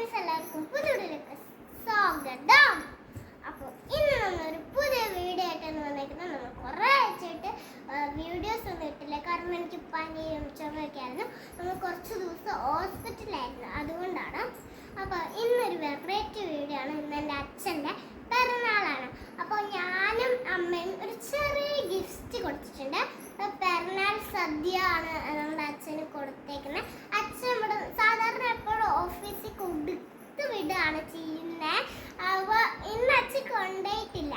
Friends എല്ലാവർക്കും പുതിയൊരു സ്വാഗതം. അപ്പോൾ ഇന്ന് നമ്മളൊരു പുതിയ വീഡിയോ ആയിട്ടാണ് വന്നേക്കുന്നത് നമ്മൾ കുറേ ആഴ്ചയായിട്ട് വീഡിയോസ് ഒന്നും ഇട്ടില്ല. കാരണം എനിക്ക് പനിയും ചുമയൊക്കെ ആയിരുന്നു. നമ്മൾ കുറച്ച് ദിവസം ഹോസ്പിറ്റലായിരുന്നു അതുകൊണ്ടാണ്. അപ്പോൾ ഇന്നൊരു വെറൈറ്റി വീഡിയോ ആണ്. ഇന്ന് എന്റെ അച്ഛന്റെ പിറന്നാളാണ്. അപ്പോൾ ഞാനും അമ്മയും ഒരു ചെറിയ ഗിഫ്റ്റ് കൊടുത്തിട്ടുണ്ട്. പിറന്നാൾ സദ്യ ആണ് നമ്മുടെ അച്ഛന് കൊടുത്തേക്കുന്നത് അച്ഛൻ ഇവിടെ സാധാരണ എപ്പോഴും ഓഫീസിൽ കൊടുത്ത് വിടുകയാണ് ചെയ്യുന്നത് അപ്പോൾ ഇന്ന് അച്ഛൻ കൊണ്ടുപോയിട്ടില്ല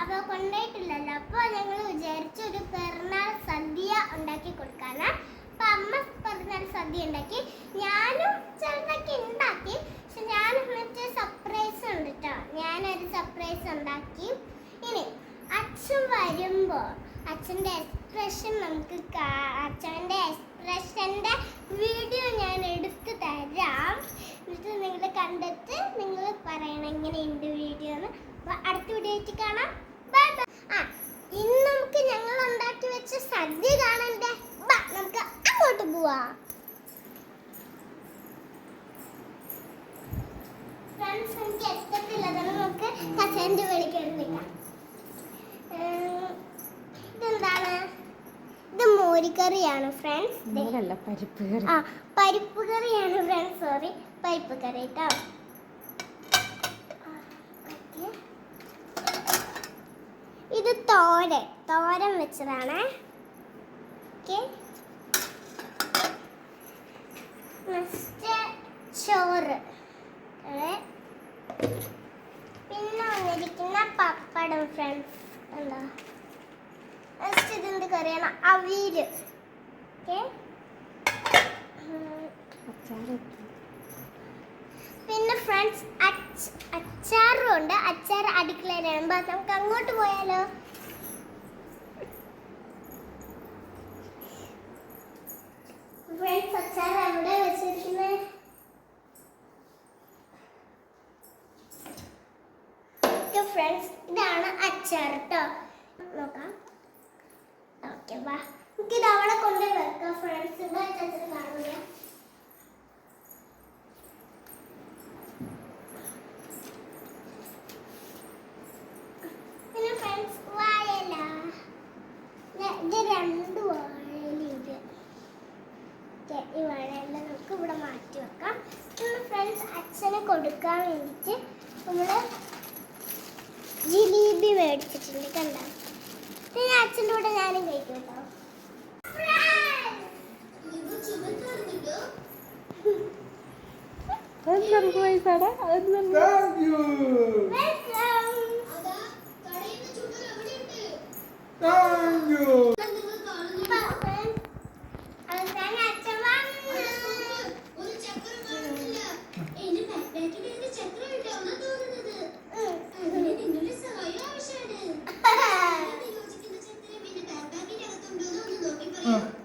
അപ്പോൾ കൊണ്ടുപോയിട്ടില്ലല്ലോ. അപ്പോൾ ഞങ്ങൾ വിചാരിച്ചു ഒരു പിറന്നാൾ സദ്യ ഉണ്ടാക്കി കൊടുക്കാനാണ് അപ്പം അമ്മ പിറന്നാൾ സദ്യ ഉണ്ടാക്കി. ഞാനും ചെറുതൊക്കെ ഉണ്ടാക്കി. പക്ഷെ ഞാൻ എന്നിട്ട് സർപ്രൈസ് ഉണ്ട് കേട്ടോ ഞാനൊരു സർപ്രൈസ് ഉണ്ടാക്കി. ഇനി അച്ഛൻ വരുമ്പോൾ അച്ഛന്റെ എക്സ്പ്രഷൻ നമുക്ക് അച്ഛന്റെ എക്സ്പ്രഷന്റെ വീഡിയോ ഞാൻ എടുത്ത് തരാം. എന്നിട്ട് നിങ്ങൾ കണ്ടിട്ട് നിങ്ങൾ പറയണം എങ്ങനെയുണ്ട് വീഡിയോ എന്ന്. അപ്പോൾ അടുത്ത വീഡിയോ ആയിട്ട് കാണാം. ബൈ ബൈ ആ ഇന്ന് നമുക്ക് ഞങ്ങൾ ഉണ്ടാക്കി വെച്ച സദ്യ കാണണ്ടേ നമുക്ക് അങ്ങോട്ട് പോവാ. ഫ്രണ്ട്സ് എനിക്ക് നമുക്ക് വിളിക്കാൻ നിൽക്കാം ഇതെന്താണ്? ഇത് മോരിക്കറിയാണ് ഫ്രണ്ട്സ് മോരല്ല പരിപ്പ് കറി. ആ പരിപ്പ് കറിയാണ് ഫ്രണ്ട്സ് സോറി പരിപ്പ് കറി കേട്ടോ തോരൻ തോരൻ വെച്ചതാണ്. ചോറ്. പിന്നെ വന്നിരിക്കുന്ന പപ്പടം ഫ്രണ്ട്സ് എന്താ? നെക്സ്റ്റ് ഇതെന്ത് കറിയാണ്? അവീര് പിന്നെ ഫ്രണ്ട്സ് അച്ചാറും ഉണ്ട്. അച്ചാർ അടുക്കളയിലാണ്. നമുക്ക് അങ്ങോട്ട് പോയാലോ? ഫ്രണ്ട്സ് അച്ചാർ എവിടെ വെച്ചിരിക്കുന്നത് ഫ്രണ്ട്സ് ഇതാണ് അച്ചാർ കേട്ടോ നോക്കാം. ഓക്കെ വാ. നമുക്കിത് അവിടെ കൊണ്ടുപോയി വെക്കാം ഫ്രണ്ട്സ് ഇവിടെ അച്ചാർ കാണില്ല ഈ വാഴയില നമുക്ക് ഇവിടെ മാറ്റി വെക്കാം. നമ്മൾ ഫ്രണ്ട്സ് അച്ഛന് കൊടുക്കാൻ വേണ്ടിയിട്ട് നമ്മൾ ജിലേബി മേടിച്ചിട്ടുണ്ട് കണ്ട? പിന്നെ അച്ഛന്റെ കൂടെ ഞാനും കഴിക്കും കേട്ടോ. അതെന്ത് നമുക്ക് പൈസടാ അത് Thank ആ. അതിന് നിങ്ങൾ